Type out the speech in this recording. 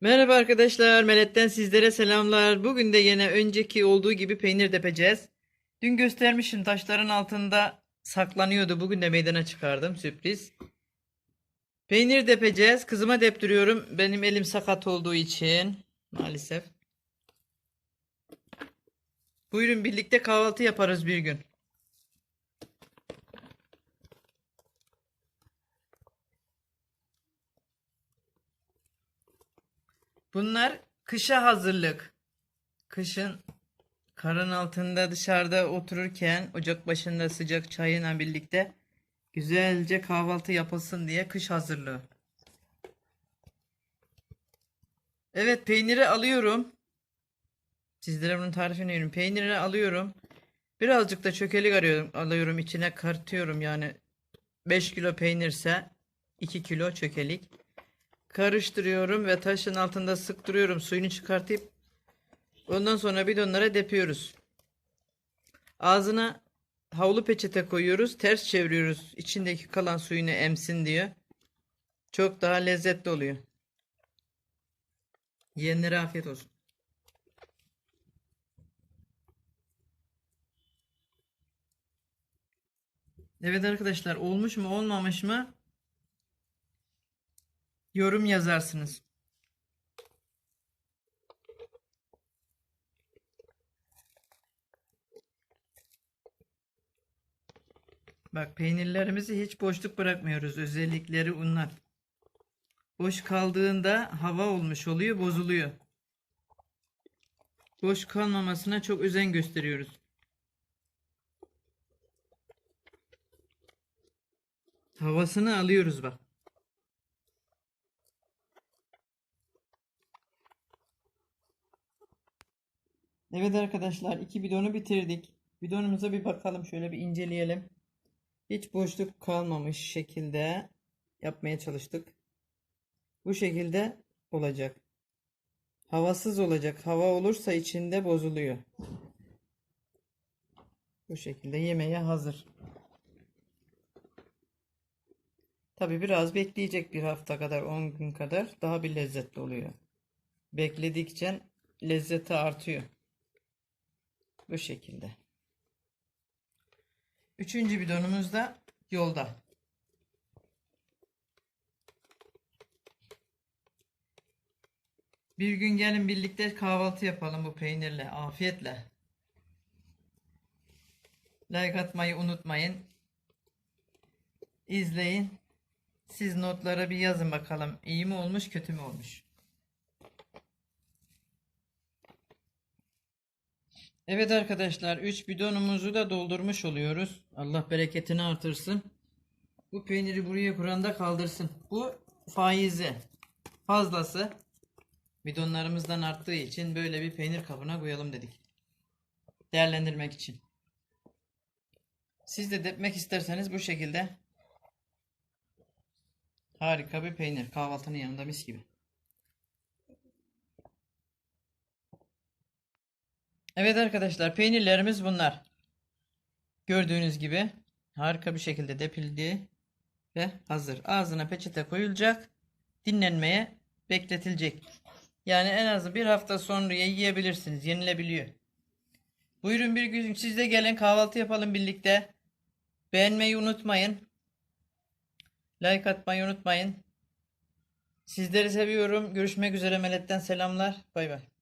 Merhaba arkadaşlar, Melet'ten sizlere selamlar. Bugün de yine önceki olduğu gibi peynir depeceğiz. Dün göstermişim taşların altında saklanıyordu. Bugün de meydana çıkardım, sürpriz. Peynir depeceğiz. Kızıma deptiriyorum. Benim elim sakat olduğu için maalesef. Buyurun birlikte kahvaltı yaparız bir gün. Bunlar kışa hazırlık. Kışın karın altında dışarıda otururken ocak başında sıcak çayıyla birlikte güzelce kahvaltı yapılsın diye kış hazırlığı. Evet peyniri alıyorum. Sizlere bunun tarifini veriyorum. Peyniri alıyorum. Birazcık da çökelik arıyorum, alıyorum. içine kartıyorum yani 5 kilo peynirse 2 kilo çökelik. Karıştırıyorum ve taşın altında sıktırıyorum. Suyunu çıkartıp ondan sonra bidonlara depiyoruz. Ağzına havlu peçete koyuyoruz. Ters çeviriyoruz. İçindeki kalan suyunu emsin diye. Çok daha lezzetli oluyor. Yiyenlere afiyet olsun. Evet arkadaşlar olmuş mu olmamış mı yorum yazarsınız. Bak peynirlerimizi hiç boşluk bırakmıyoruz. Özellikleri unlar. Boş kaldığında hava olmuş oluyor, bozuluyor. Boş kalmamasına çok özen gösteriyoruz. Havasını alıyoruz bak. Evet arkadaşlar iki bidonu bitirdik. Bidonumuza bir bakalım şöyle bir inceleyelim. Hiç boşluk kalmamış şekilde yapmaya çalıştık. Bu şekilde olacak. Havasız olacak. Hava olursa içinde bozuluyor. Bu şekilde yemeğe hazır. Tabi biraz bekleyecek bir hafta kadar 10 gün kadar daha bir lezzetli oluyor. Bekledikçe lezzeti artıyor. Bu şekilde. Üçüncü bidonumuz da yolda. Bir gün gelin birlikte kahvaltı yapalım bu peynirle, afiyetle. Like atmayı unutmayın. İzleyin. Siz notlara bir yazın bakalım. İyi mi olmuş, kötü mü olmuş? Evet arkadaşlar 3 bidonumuzu da doldurmuş oluyoruz. Allah bereketini artırsın. Bu peyniri buraya kuranda kaldırsın. Bu faizi fazlası bidonlarımızdan arttığı için böyle bir peynir kabına koyalım dedik. Değerlendirmek için. Siz de depmek isterseniz bu şekilde harika bir peynir kahvaltının yanında mis gibi. Evet arkadaşlar peynirlerimiz bunlar. Gördüğünüz gibi harika bir şekilde depildi ve hazır. Ağzına peçete koyulacak. Dinlenmeye bekletilecek. Yani en az bir hafta sonra yiyebilirsiniz. Yenilebiliyor. Buyurun bir gün siz de gelin kahvaltı yapalım birlikte. Beğenmeyi unutmayın. Like atmayı unutmayın. Sizleri seviyorum. Görüşmek üzere Melet'ten selamlar. Bay bay.